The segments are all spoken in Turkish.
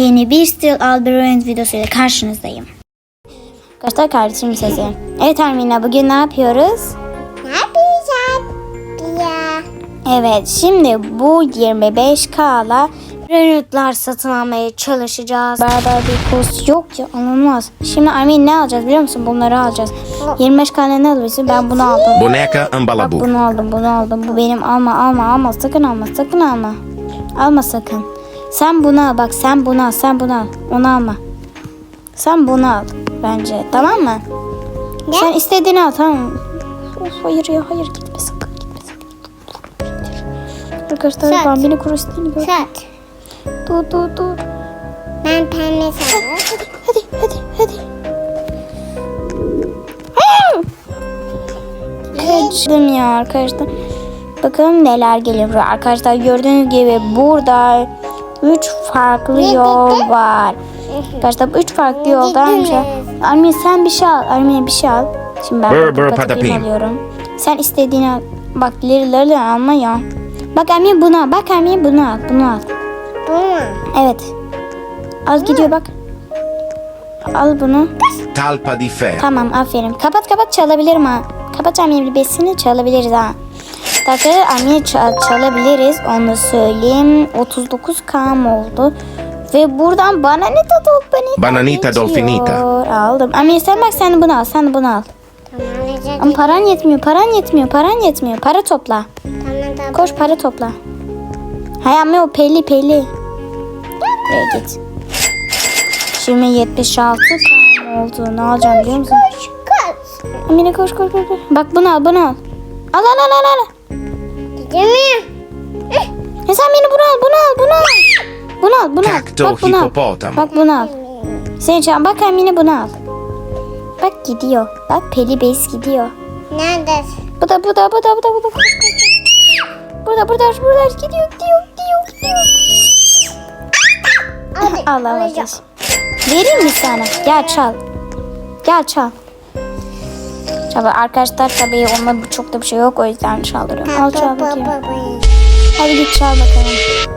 Yeni bir Still Alberant videosuyla karşınızdayım. Arkadaşlar kardeşim sesi. Evet Armina bugün ne yapıyoruz? Ne yapacağız? Ya. Evet şimdi bu 25K'la Renutlar satın almaya çalışacağız. Beraber bir kurs yok ya alınmaz. Şimdi Armin ne alacağız biliyor musun? Bunları alacağız. 25K'la ne alıyorsun? Ben bunu aldım. Boneca Bak Ambalabu. bunu aldım bunu aldım. Bu benim alma alma alma sakın alma sakın alma. Alma sakın. Sen bunu al bak sen bunu al sen bunu al. Onu alma. Sen bunu al bence tamam mı? Sen istediğini al tamam mı? Of, hayır ya hayır gitme sakın gitme sakın. Arkadaşlar Sat. ben beni kuruştuğunu gör. Sat. Dur dur dur. Ben pembe sarı. Hadi hadi hadi. Kaçtım ya arkadaşlar. Bakalım neler geliyor buraya. Arkadaşlar gördüğünüz gibi burada 3 farklı yol var. Arkadaşlar 3 farklı yoldan bir şey. Armin sen bir şey al. Armin bir şey al. Şimdi ben Bır bır patapim alıyorum. Sen istediğini al. Bak lirileri alma ya. Bak Armin bunu al. Bak Armin bunu al. Bunu al. Evet. Az gidiyor bak. Al bunu. Talpa di ferro. Tamam aferin. Kapat kapat çalabilirim ha. Kapat Amir besini çalabiliriz ha. Arkadaşlar Amir çal- çalabiliriz. Onu söyleyeyim. 39 mı oldu. Ve buradan bananita dolfinita Bananita geçiyor. dolfinita. Aldım. Amir sen bak sen bunu al. Sen de bunu al. Tamam. Ama paran yetmiyor. Paran yetmiyor. Paran yetmiyor. Para topla. Tamam tamam. Koş para topla. Hay Amir o peli peli. Buraya git. Şimdi 76 mı oldu. Ne alacağım biliyor musun? Koş koş. Amine koş koş koş. koş. Bak bunu al bunu al. Al al al al al. Gidemiyor. Ya sen beni bunu al bunu al bunu al. Bunu al bunu al. Cacto Bak bunu al. Bak bunu al. Sen çağır. Bak Amine bunu al. Bak gidiyor. Bak Peli Base gidiyor. Neredesin? Bu da bu da bu da bu da bu da. Koş, koş, koş. Burada burada burada gidiyor gidiyor gidiyor gidiyor. Hadi. Al al alacağım. ateş. Vereyim mi sana? Gel çal. Gel çal. Tabii arkadaşlar tabii onda çok da bir şey yok o yüzden çaldırıyorum. Al çal bakayım. Hadi git çal bakalım.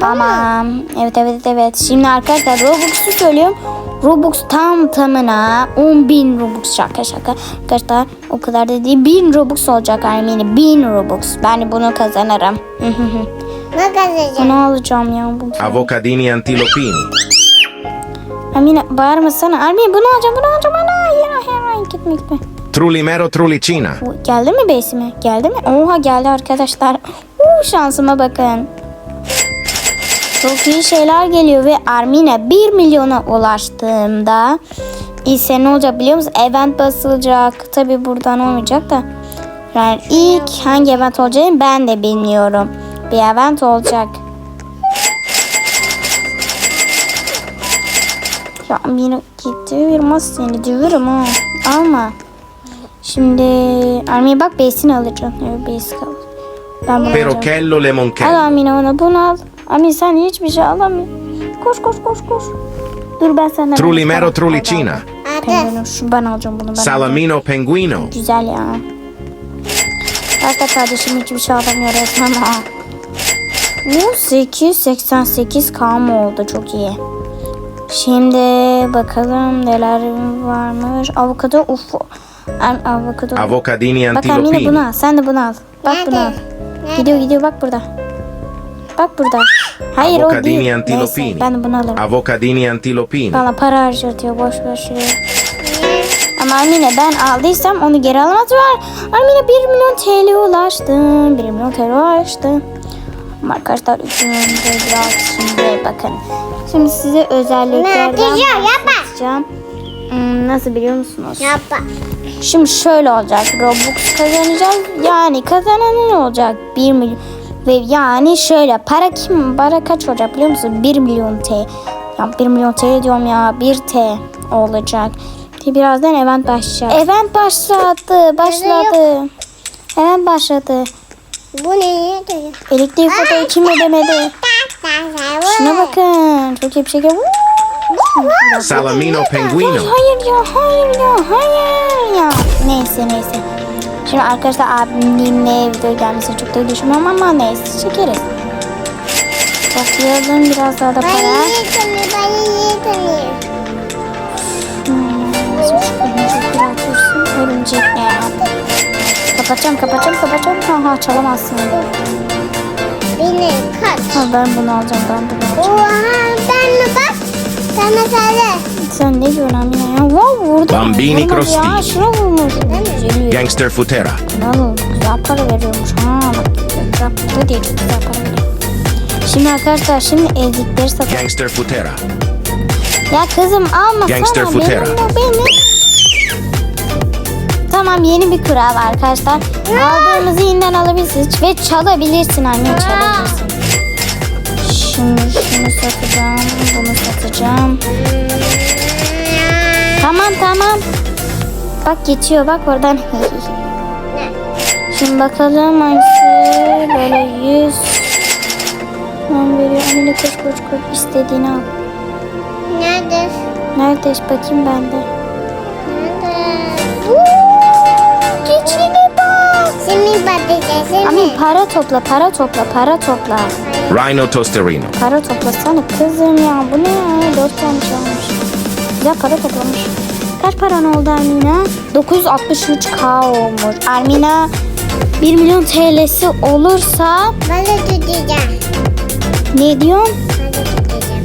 Tamam. Evet evet evet. Şimdi arkadaşlar Robux'u söylüyorum. Robux tam tamına 10.000 Robux şaka şaka. Arkadaşlar o kadar da değil. 1000 Robux olacak Armeni. 1000 Robux. Ben bunu kazanırım. Ne kazacağım? bunu alacağım ya. Bu Avocadini antilopini. Armeni bağırmasana. Armeni bunu alacağım bunu alacağım. Ana hayır hayır gitme gitme. Trulimero trulicina. Geldi mi besime? Geldi mi? Oha geldi arkadaşlar. Uuu şansıma bakın. Çok iyi şeyler geliyor ve Armina 1 milyona ulaştığımda ise ne olacak biliyor musun? Event basılacak. Tabi buradan olmayacak da. Yani ilk hangi event olacağını ben de bilmiyorum. Bir event olacak. Ya Amina gitti. Vermez seni. Dövürüm ha. Alma. Şimdi Armiye bak besin alacağım. Evet kalır. Ben bunu alacağım. Perochello Al lemoncello. Amine ona bunu al. Amine sen hiçbir şey alamıyorsun. Koş koş koş koş. Dur ben senden. Trulimero alacağım. trulicina. Al, al. Penguin, şu ben alacağım bunu ben. alacağım. Salamino penguino. Güzel ya. Başka kardeşim hiçbir şey alamıyor resmen ha. Bu 888k mı oldu çok iyi. Şimdi bakalım neler varmış. Avokado ufo. Am- Avokado. Avocadini Bak Amine antilopini. bunu al. Sen de bunu al. Bak bunu al. Nerede? Gidiyor gidiyor bak burada. Bak burada. Hayır o Avocadini değil. antilopini. Neyse ben de bunu alırım. Avocadini antilopini. Bana para harcatıyor boş şuraya. Ama Armine ben aldıysam onu geri alamaz var. Armine 1 milyon TL ulaştım. 1 milyon TL ulaştım. Arkadaşlar üçüncü biraz şimdi bakın. Şimdi size özelliklerden bahsedeceğim. Hmm, nasıl biliyor musunuz? Yapma. Şimdi şöyle olacak. Robux kazanacağız. Yani kazanan ne olacak? 1 milyon. Ve yani şöyle para kim? Para kaç olacak biliyor musun? 1 milyon T. Ya 1 milyon TL diyorum ya. 1 T olacak. Birazdan event başlayacak. Event başladı. Başladı. Event başladı. Bu ne? Elektrik faturayı kim ödemedi? Şuna bakın. Çok iyi bir şekilde. Salamino penguino. Hayır ya, hayır ya, hayır ya. Neyse neyse. Şimdi arkadaşlar abimle video gelmesi çok da düşünmüyorum ama neyse çekeriz. Toplayalım biraz daha da para. Tanıyor, balayı tanıyor. Hmm, Kapatacağım kapatacağım kapatacağım. Ha ha çalamazsın. Beni kaç. Ha, ben bunu alacağım ben bunu alacağım. Oha ben mi bak? Sana söyle. Sen ne diyorsun Amine ya? Wow vurdu. Bambini Vurmadı Ya şuna vurmuş. Gangster Futera. Kral güzel para veriyormuş. Ha bak güzel para değil güzel para veriyor. Şimdi arkadaşlar şimdi ezikleri satalım. Gangster Futera. Ya kızım alma Gangster sana Futera. benim benim. Tamam yeni bir kural arkadaşlar. Aldığımızı yeniden alabilirsiniz ve çalabilirsin anne çalabilirsin. Şimdi şunu satacağım, bunu satacağım. Tamam tamam. Bak geçiyor bak oradan. Şimdi bakalım hangisi böyle 100 Ben veriyor. Anne koş koş koş istediğini al. Nerede? Nerede bakayım ben de. Nerede? Şimdi. Amin para topla para topla para topla. Rhino Tosterino. Para toplasana kızım ya bu ne ya dört tane çalmış. Güzel para toplamış. Kaç paran oldu Armina? 963k olmuş. Armina 1 milyon TL'si olursa Balık tutacağım. ne diyorsun?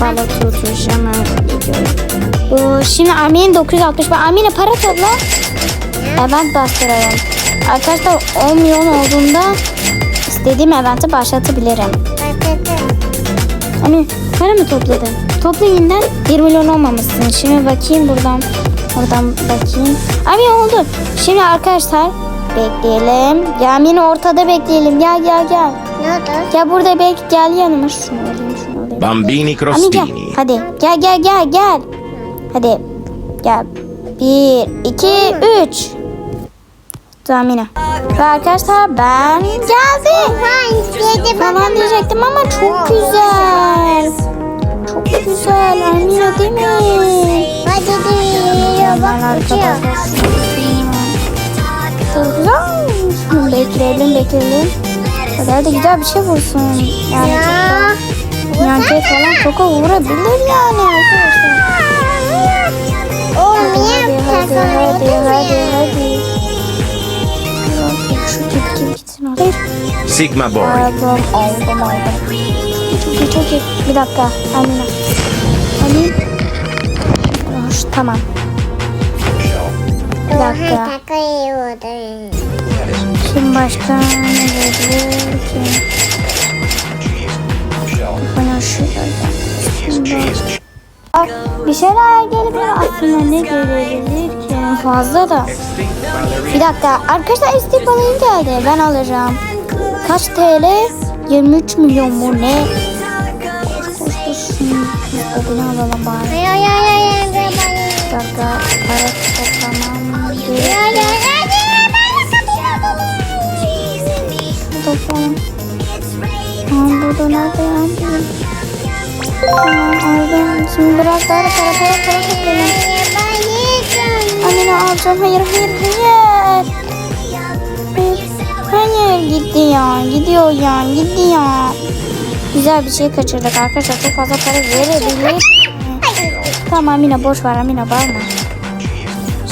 Balık tutacağım. Balık tutacağım şimdi Armin'in 960 var. Armin'e para topla. Event bastıralım. Arkadaşlar 10 milyon olduğunda istediğim eventi başlatabilirim. Hani para mı topladın? Topla yeniden 1 milyon olmamışsın. Şimdi bakayım buradan. Oradan bakayım. Abi oldu. Şimdi arkadaşlar bekleyelim. Yamin'i ortada bekleyelim. Gel gel gel. Ne oldu? Gel burada bek gel yanıma. Şunu alayım şunu alayım. Bambini Ami gel. Crostini. Hadi gel gel gel gel. Hadi gel. Bir, iki, üç. Tamina. Ve arkadaşlar ben geldim. Falan diyecektim ama çok güzel. Çok güzel Amina değil mi? Hadi diyor bak uçuyor. Çok güzel. Bekleyelim bekleyelim. Kadar da güzel bir şey vursun. Yani Ya. Yankı falan toka vurabilir yani arkadaşlar. Hadi hadi hadi hadi Sigma Boy. Aldım aldım aldım. Çok iyi çok iyi. Bir dakika Amina. Amin. Hoş, tamam. Bir dakika. Şimdi başka ne verebilir ki? Bana şu Bir şeyler gelebilir aslında ne gelebilir Fazla da. Bir dakika arkadaşlar istek balayım geldi ben alacağım. Kaç TL? 23 milyon mu ne? Koş koş. Şunu alalım bari. Ay ay ay ay ay. Bir dakika para toplamam Ay ay ay ay. Toplam. Tamam burada nerede ya? Tamam aldım. Şimdi biraz daha da para para para toplayalım. Anneni alacağım. Hayır hayır hayır. Hayır. Gitti ya. Gidiyor ya. Gitti ya. Güzel bir şey kaçırdık arkadaşlar. Çok fazla para verebilir. Tamam Amina boş ver Amina bağırma.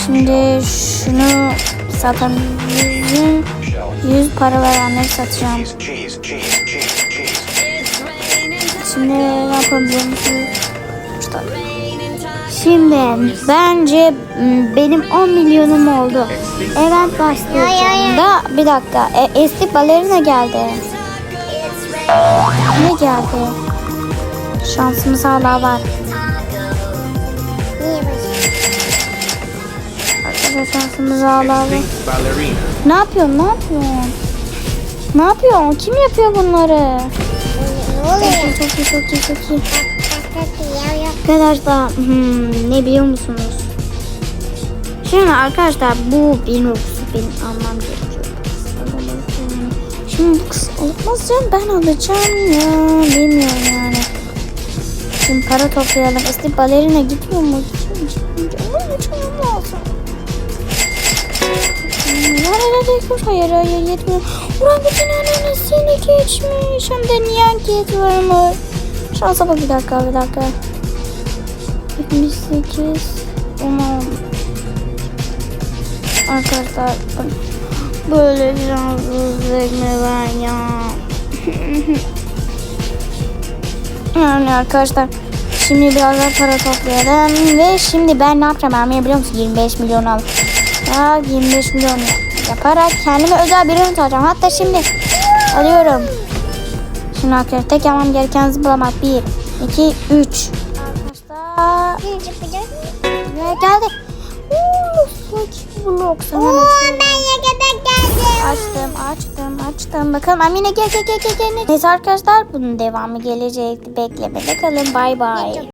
Şimdi şunu zaten 100, 100 para verenleri satacağım. Şimdi yapabiliyor musunuz? Şimdi bence benim 10 milyonum oldu. Event başlayacağında bir dakika. E, eski balerina geldi. Ne geldi? Şansımız hala var. Arkadaşlar şansımız hala var. Ne yapıyorsun? Ne yapıyorsun? Ne yapıyorsun? Kim yapıyor bunları? Çok iyi, çok iyi, çok iyi. Arkadaşlar hmm, ne biliyor musunuz? Şimdi arkadaşlar bu benim okusu benim almam gerekiyor. Şimdi bu kız olmaz ya ben alacağım ya bilmiyorum yani. Şimdi para toplayalım. Eski balerina gidiyor mu? Gidiyor mu? Lazım. Hayır hayır yetmiyor. Ulan bütün annesini geçmiş. Hem de niye geçiyormuş? Şansa bak bir dakika bir dakika. 78 Arkadaşlar böyle şanssızlık mı var ya? yani arkadaşlar şimdi biraz daha para toplayalım ve şimdi ben ne yapacağım Ermiye biliyor musun 25 milyon al. Ya 25 milyon yaparak kendime özel bir ürün alacağım. Hatta şimdi alıyorum. Şimdi arkadaşlar tek yapmam gereken zıplamak. 1, 2, 3. Arkadaşlar Ne geldi. Uuu, Blocks. Hemen Oo açıyorum. ben yakada geldim. Açtım, açtım, açtım. Bakalım Amine gel gel gel gel. gel. Neyse arkadaşlar bunun devamı gelecek. Beklemede kalın. Bay bay.